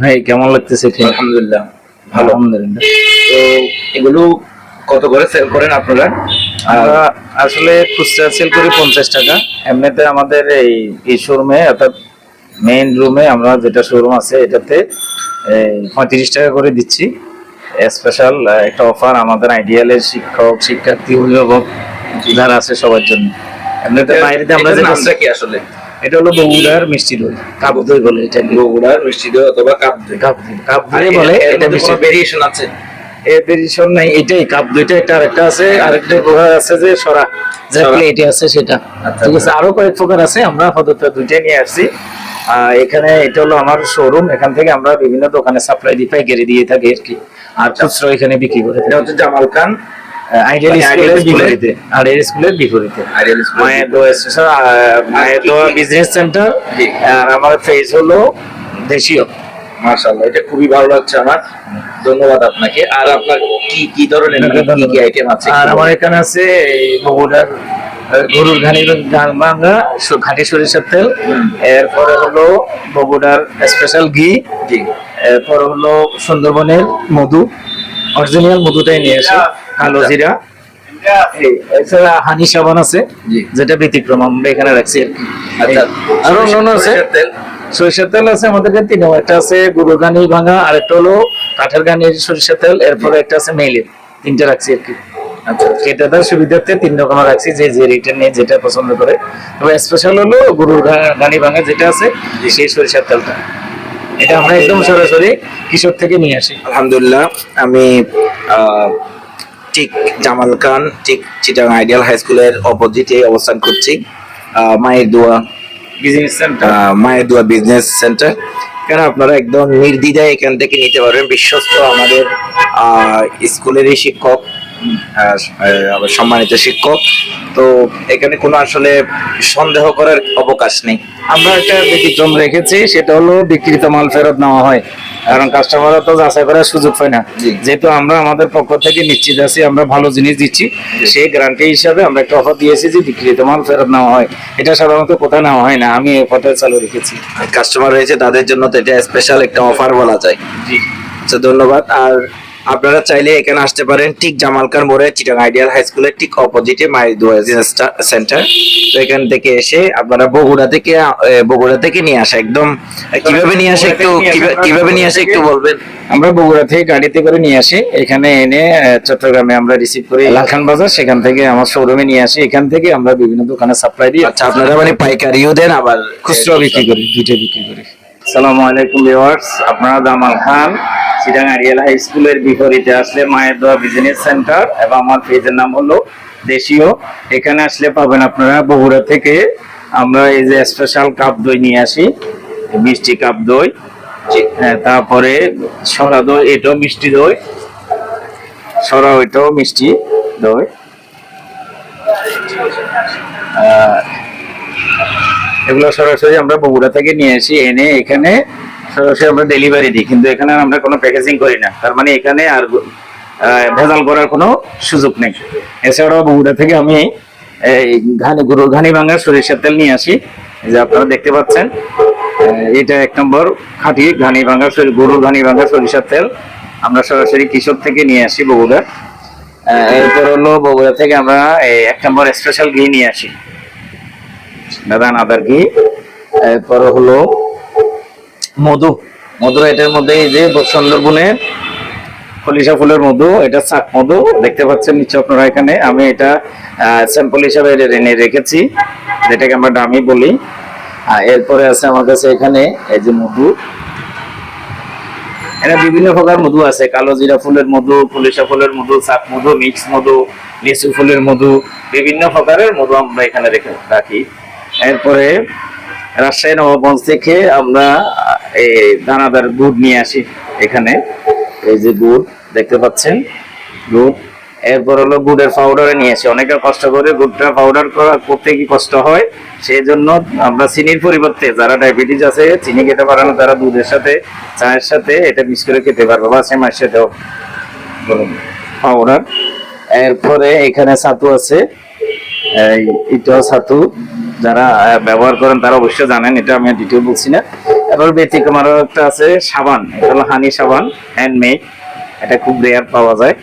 ভাই কেমন লাগতেছে আলহামদুলিল্লাহ ভালো। আলহামদুলিল্লাহ। তো এগুলো কত করে সেল করেন আপনারা? আমরা আসলে খুচরা সেল করি পঞ্চাশ টাকা। এমনিতে আমাদের এই এই শোরুমে অর্থাৎ মেইন রুমে আমরা যেটা শোরুম আছে এটাতে পঁয়ত্রিশ টাকা করে দিচ্ছি। স্পেশাল একটা অফার আমাদের আইডিয়ালের শিক্ষক শিক্ষার্থী অভিভাবক যারা আছে সবার জন্য। এমনিতে বাইরেতে আমরা যেটা কি আসলে? এটা হলো বগুড়ার মিষ্টি দই। কাপ দই বলে এটা। বগুড়ার মিষ্টি দই অথবা কাপ দই। কাপ কাপ দই বলে এটা মিষ্টি ভেরিয়েশন আছে? এর ভেরিয়েশন নাই এটাই কাপ দুইটা একটা আরেকটা আছে আরেকটা প্রকার আছে যে সরা। যে। প্লেটে আছে সেটা। আচ্ছা, ঠিক আছে আরও কয়েক প্রকার আছে আমরা আপাতত দুইটাই নিয়ে আসছি। এখানে এটা হলো আমার শোরুম এখান থেকে আমরা বিভিন্ন দোকানে সাপ্লাই দিই পাইকারি দিয়ে থাকি আর কি আর খুচরো এখানে বিক্রি করে এটা হচ্ছে জামাল খান আইডিয়াল স্কুলের Ideal School-এর- বিপরীতে। আর এর স্কুলের বিপরীতে। মায়ের দোয়া স্টেশন মায়ের দোয়া বিজনেস সেন্টার আর আমার ফেজ হলো দেশীয়। মাশাআল্লাহ এটা খুবই ভালো লাগছে আমার। ধন্যবাদ আপনাকে। আর আপনার কি কি ধরনের কি কি আইটেম আছে? আর আমার এখানে আছে বগুড়ার গরুর ঘানি ভাঙা সরিষার তেল। এরপরে হলো বগুড়ার স্পেশাল ঘি। জি। এরপরে হলো সুন্দরবনের মধু। অরিজিনাল মধুটাই নিয়ে আসে কালো। জিরা। এছাড়া হানি সাবান আছে যেটা ব্যতিক্রম আমরা এখানে রাখছি আর কি। আচ্ছা। আরও অন্যান্য আছে? সরিষার তেল? আছে আমাদের কাছে তিন একটা আছে গানি ভাঙা আর একটা হলো কাঠের গানির সরিষার তেল এরপরে একটা আছে মেইলের তিনটা রাখছি আর কি। আচ্ছা। ক্রেতাদের সুবিধার্থে তিন রকম রাখছি যে নিয়ে যেটা পছন্দ করে। তবে স্পেশাল হলো গরুর গানি ভাঙা যেটা আছে সেই সরিষার তেলটা। এটা আমরা একদম সরাসরি কৃষক থেকে নিয়ে আসি। আলহামদুলিল্লাহ আমি ঠিক জামাল খান ঠিক চিটাং আইডিয়াল হাই স্কুলের অপোজিটে অবস্থান করছি। মায়ের দোয়া বিজনেস সেন্টার মায়ের দোয়া বিজনেস সেন্টার কেন আপনারা একদম নির্দ্বিধায় এখান থেকে নিতে পারবেন? বিশ্বস্ত আমাদের আহ, স্কুলেরই শিক্ষক। সম্মানিত শিক্ষক। তো এখানে কোনো আসলে সন্দেহ করার অবকাশ নেই। আমরা একটা ব্যতিক্রম রেখেছি সেটা হলো বিক্রিত মাল ফেরত নেওয়া হয়। কারণ কাস্টমাররা তো যাচাই করার সুযোগ পায় না। যেহেতু আমরা আমাদের পক্ষ থেকে নিশ্চিত আছি আমরা ভালো জিনিস দিচ্ছি সেই গ্যারান্টি হিসাবে আমরা একটা অফার দিয়েছি যে বিক্রিত মাল ফেরত নেওয়া হয়। এটা সাধারণত কোথায় নেওয়া হয় না আমি এই অফারটা চালু রেখেছি। কাস্টমার রয়েছে তাদের জন্য তো এটা স্পেশাল একটা অফার বলা যায়। জি। আচ্ছা ধন্যবাদ। আর আপনারা চাইলে এখানে আসতে পারেন ঠিক জামালকার মোড়ে চিটাং আইডিয়াল হাই স্কুলের ঠিক অপোজিটে দোয়া সেন্টার। তো এখান থেকে এসে আপনারা বগুড়া থেকে বগুড়া থেকে নিয়ে আসা একদম। কীভাবে নিয়ে আসে একটু কিভাবে- কীভাবে নিয়ে আসে একটু বলবেন? আমরা বগুড়া থেকে গাড়িতে করে নিয়ে আসি। এখানে এনে চট্টগ্রামে আমরা রিসিভ করি লালখান বাজার। সেখান থেকে আমার শোরুমে নিয়ে আসি। এখান থেকে আমরা বিভিন্ন দোকানে সাপ্লাই দিই। আচ্ছা আপনারা মানে পাইকারিও দেন আবার? খুচরা বিক্রি করি দুইটা বিক্রি করি। সালামু আলাইকুম ভিউয়ার্স আপনারা জামাল খান। আরিয়াল হাই স্কুলের বিপরীতে আসলে মায়ের দোয়া বিজনেস সেন্টার এবং আমার পেজের নাম হলো দেশীয়। এখানে আসলে পাবেন আপনারা বগুড়া থেকে আমরা এই যে স্পেশাল কাপ দই নিয়ে আসি, মিষ্টি কাপ দই হ্যাঁ তারপরে সরা দই, এটাও মিষ্টি দই, সরা ওইটাও মিষ্টি দই। এগুলো সরাসরি আমরা বগুড়া থেকে নিয়ে আসি, এনে এখানে সরাসরি আমরা ডেলিভারি দিই, কিন্তু এখানে আমরা কোনো প্যাকেজিং করি না। তার মানে এখানে আর ভেজাল করার কোনো সুযোগ নেই। এছাড়াও বগুড়া থেকে আমি এই ঘানি, গরুর ঘানি ভাঙা সরিষার তেল নিয়ে আসি। যে আপনারা দেখতে পাচ্ছেন এটা এক নম্বর খাঁটি ঘানি ভাঙা গরুর ঘানি ভাঙা সরিষার তেল। আমরা সরাসরি কৃষক থেকে নিয়ে আসি বগুড়া। এরপর হলো বগুড়া থেকে আমরা এক নম্বর স্পেশাল ঘি নিয়ে আসি। দাদান আদার ঘি। এরপর হলো মধু। মধু এটার মধ্যে এই যে সুন্দরবনের কলিশা ফুলের মধু, এটা শাক মধু, দেখতে পাচ্ছেন নিশ্চয় আপনারা এখানে। আমি এটা স্যাম্পল হিসাবে এনে রেখেছি, যেটাকে আমরা ডামি বলি। আর এরপরে আছে আমার কাছে এখানে এই যে মধু। এটা বিভিন্ন প্রকার মধু আছে, কালো জিরা ফুলের মধু পুলিশা ফুলের মধু, শাক মধু, মিক্স মধু, লিচু ফুলের মধু, বিভিন্ন প্রকারের মধু আমরা এখানে রেখে রাখি। এরপরে রাজশাহী নবাবগঞ্জ থেকে আমরা এই দানাদার গুড় নিয়ে আসি এখানে। এই যে গুড়, দেখতে পাচ্ছেন? গুড়। এরপর হলো গুড়ের পাউডারে নিয়ে আসি। অনেকে কষ্ট করে গুড়টা পাউডার করা করতে কি কষ্ট হয়? সেই জন্য আমরা চিনির পরিবর্তে, যারা ডায়াবেটিস আছে, চিনি খেতে পারে না, তারা দুধের সাথে, চায়ের সাথে এটা মিক্স করে খেতে পারবে বা সেমার সাথেও। পাউডার এরপরে এখানে ছাতু আছে। এই, এটাও ছাতু। যারা ব্যবহার করেন তারা অবশ্যই জানেন, এটা আমি ডিটেল বলছি না। তারপর ব্যতিক্রম আরও একটা আছে, সাবান। এটা হলো হানি সাবান হ্যান্ডমেড এটা খুব রেয়ার পাওয়া যায়।